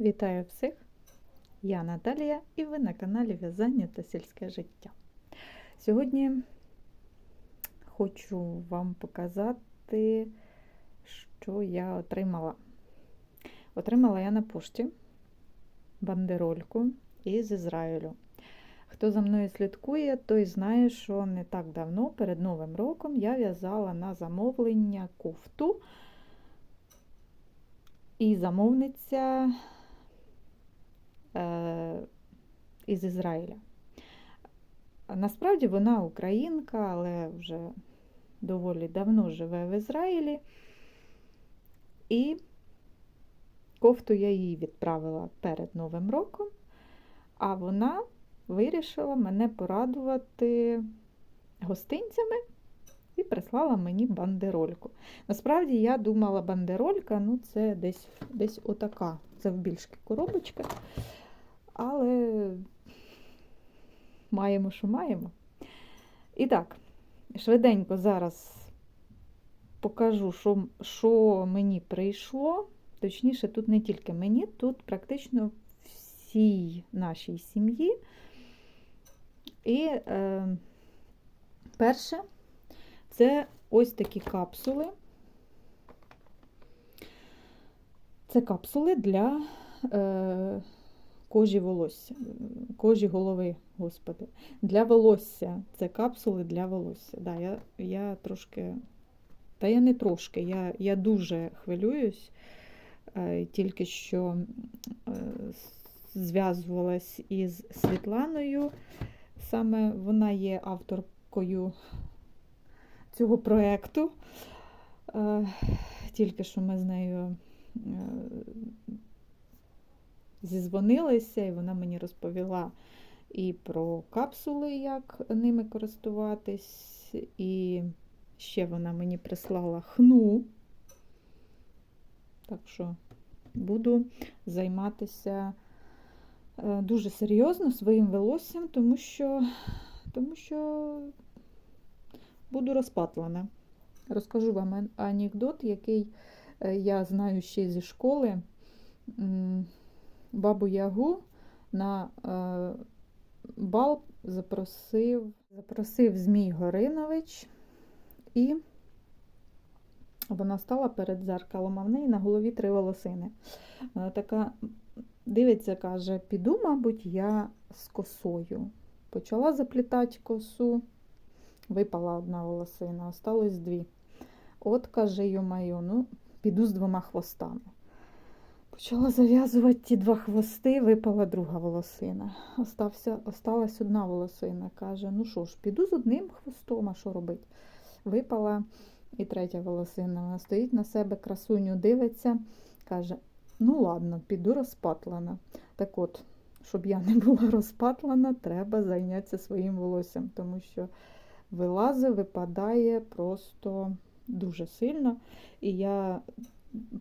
Вітаю всіх! Я Наталія і ви на каналі В'язання та сільське життя. Сьогодні хочу вам показати, що я отримала. Отримала я на пошті бандерольку із Ізраїлю. Хто за мною слідкує, той знає, що не так давно, перед Новим роком, я в'язала на замовлення кофту. І замовниця із Ізраїля. Насправді вона українка, але вже доволі давно живе в Ізраїлі. І кофту я їй відправила перед Новим роком, а вона вирішила мене порадувати гостинцями і прислала мені бандерольку. Насправді я думала, бандеролька, ну це десь десь отака завбільшки коробочка. Але маємо, що маємо. І так, швиденько зараз покажу, що, що мені прийшло. Точніше, тут не тільки мені, тут практично всій нашій сім'ї. І е, перше, це ось такі капсули. Це капсули для е, кожі волосся, кожі голови, господи. Для волосся. Це капсули для волосся. Да, я я трошки, та я не трошки, я я дуже хвилююсь, е, тільки що е, зв'язувалась із Світланою. Саме вона є авторкою цього проєкту. Е, тільки що ми з нею зізвонилися, і вона мені розповіла і про капсули, як ними користуватись, і ще вона мені прислала хну. Так що буду займатися е, дуже серйозно своїм волоссям, тому що, тому що буду розпатлана. Розкажу вам анекдот, який е, я знаю ще зі школи. Бабу Ягу на е, бал запросив, запросив Змій Горинович, і вона стала перед дзеркалом, а в неї на голові три волосини. Вона така дивиться, каже: піду, мабуть, я з косою. Почала заплітати косу. Випала одна волосина, осталось дві. От, каже, йо-майо, ну, піду з двома хвостами. Почала зав'язувати ті два хвости, випала друга волосина. Остався, Осталась одна волосина. Каже, ну що ж, піду з одним хвостом, а що робити? Випала і третя волосина. Вона стоїть на себе, красуню дивиться, каже, ну ладно, піду розпатлана. Так от, щоб я не була розпатлана, треба зайнятися своїм волоссям, тому що вилазить, випадає просто дуже сильно. І я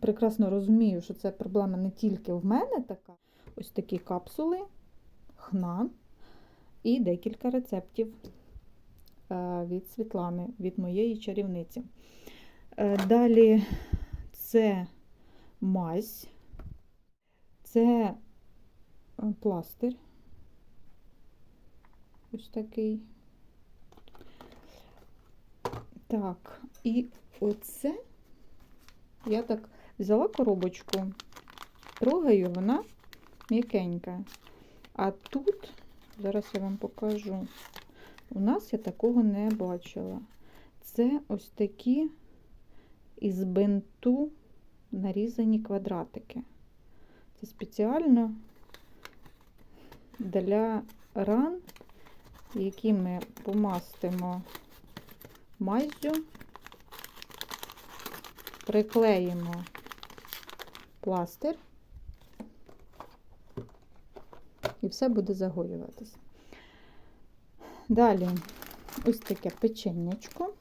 прекрасно розумію, що це проблема не тільки в мене така. Ось такі капсули, хна і декілька рецептів е, від Світлани, від моєї чарівниці. Е, далі це мазь, це е, пластир. Ось такий. Так, і оце я так взяла коробочку, трогаю, вона м'якенька. А тут, зараз я вам покажу, у нас я такого не бачила. Це ось такі із бинту нарізані квадратики. Це спеціально для ран, які ми помастимо маззю, приклеїмо пластир і все буде загоюватися. Далі ось таке печеннячко.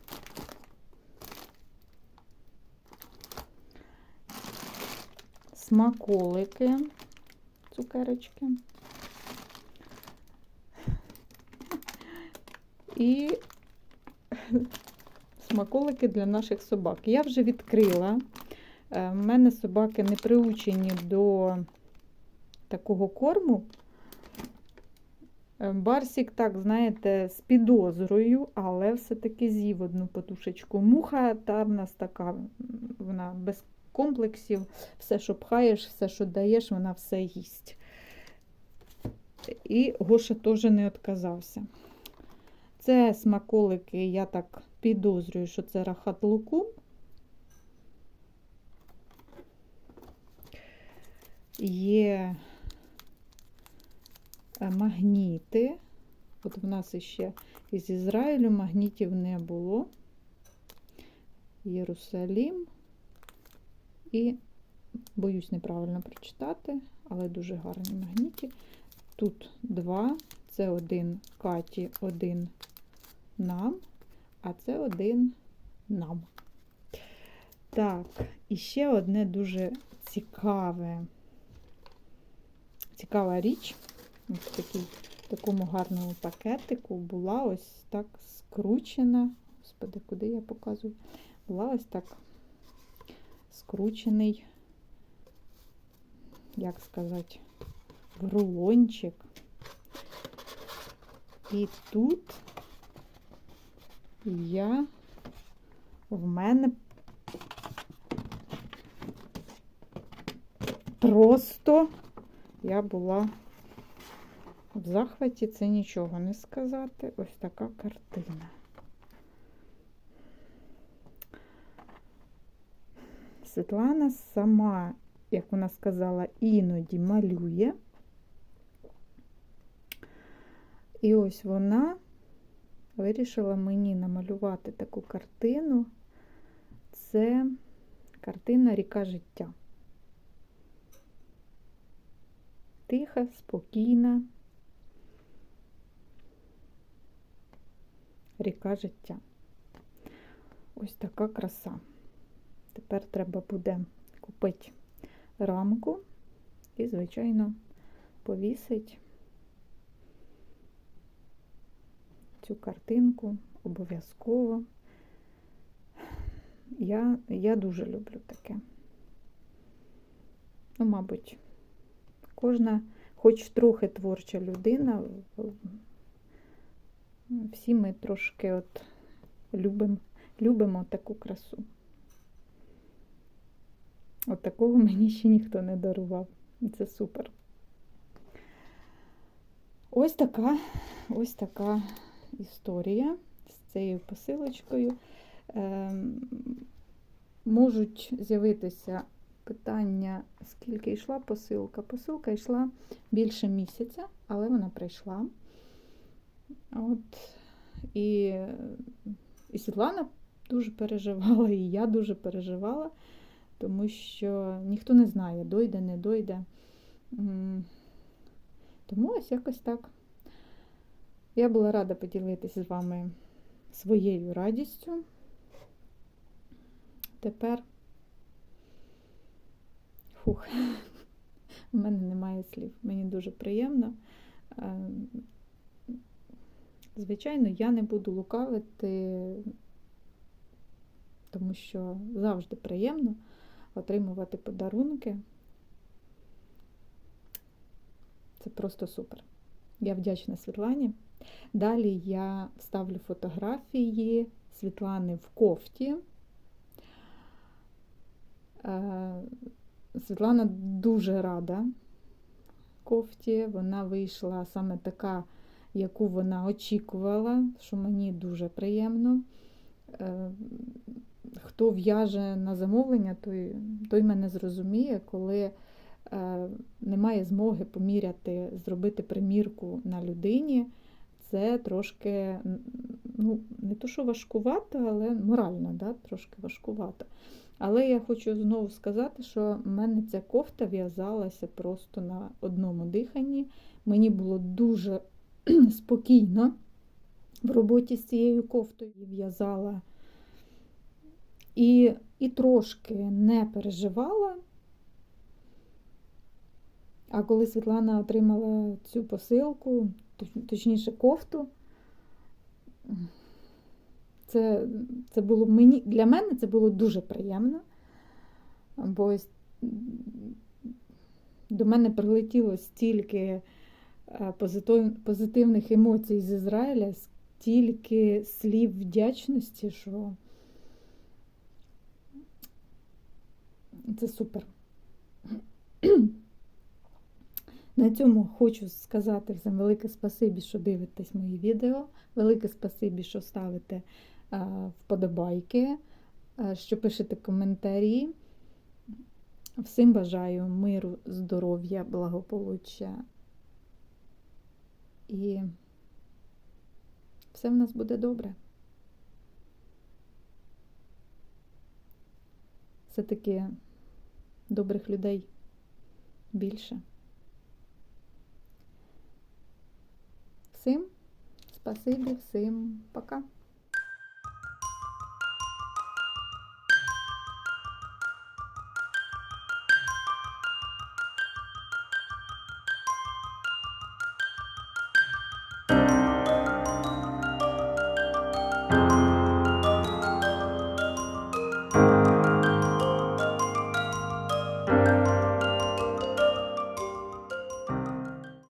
Смаколики, цукерочки. І смаколики для наших собак. Я вже відкрила. У мене собаки не приучені до такого корму. Е, Барсік, так, знаєте, з підозрою, але все-таки з'їв одну подушечку. Муха та в нас така, вона без комплексів, все, що пхаєш, все, що даєш, вона все їсть. І Гоша теж не відказався. Це смаколики, я так підозрюю, що це рахат лукум. Є е, магніти. От в нас ще із Ізраїлю магнітів не було. Єрусалім. І, боюсь неправильно прочитати, але дуже гарні магніті. Тут два. Це один Каті, один нам, а це один нам. Так, і ще одне дуже цікаве, цікава річ. Ось такий, в такому гарному пакетику була ось так скручена. Господи, куди я показую? Була ось так скручений, як сказати, рулончик. І тут я в мене просто я була в захваті, це нічого не сказати. Ось така картина. Світлана сама, як вона сказала, іноді малює. І ось вона вирішила мені намалювати таку картину. Це картина Ріка життя. Тиха, спокійна. Ріка життя. Ось така краса. Тепер треба буде купити рамку і, звичайно, повісить цю картинку обов'язково. Я, я дуже люблю таке. Ну, мабуть, кожна, хоч трохи творча людина, всі ми трошки от любимо, любимо таку красу. От такого мені ще ніхто не дарував. Це супер. Ось така, ось така історія з цією посилочкою. Ем, можуть з'явитися питання, скільки йшла посилка. Посилка йшла більше місяця, але вона прийшла. От, і, і Світлана дуже переживала, і я дуже переживала, тому що ніхто не знає, дойде, не дойде. Тому ось якось так. Я була рада поділитися з вами своєю радістю. Тепер, фух, у мене немає слів. Мені дуже приємно. Е, Звичайно, я не буду лукавити, тому що завжди приємно отримувати подарунки. Це просто супер. Я вдячна Світлані. Далі я ставлю фотографії Світлани в кофті. Е, Світлана дуже рада кофті. Вона вийшла саме така, яку вона очікувала, що мені дуже приємно. Е, Хто в'яже на замовлення, той, той мене зрозуміє, коли немає змоги поміряти, зробити примірку на людині. Це трошки, ну, не то, що важкувато, але морально, да, трошки важкувато. Але я хочу знову сказати, що в мене ця кофта в'язалася просто на одному диханні. Мені було дуже спокійно в роботі з цією кофтою в'язала. І, і трошки не переживала. А коли Світлана отримала цю посилку, точніше кофту, це, це було мені, для мене це було дуже приємно, бо До мене прилетіло стільки е, позитивних емоцій з Ізраїля, стільки слів вдячності, що це супер. На цьому хочу сказати всім велике спасибі, що дивитесь мої відео. Велике спасибі, що ставите е, вподобайки, е, що пишете коментарі. Всім бажаю миру, здоров'я, благополуччя. І все в нас буде добре. Все-таки добрих людей більше. Всім спасибі, всім пока.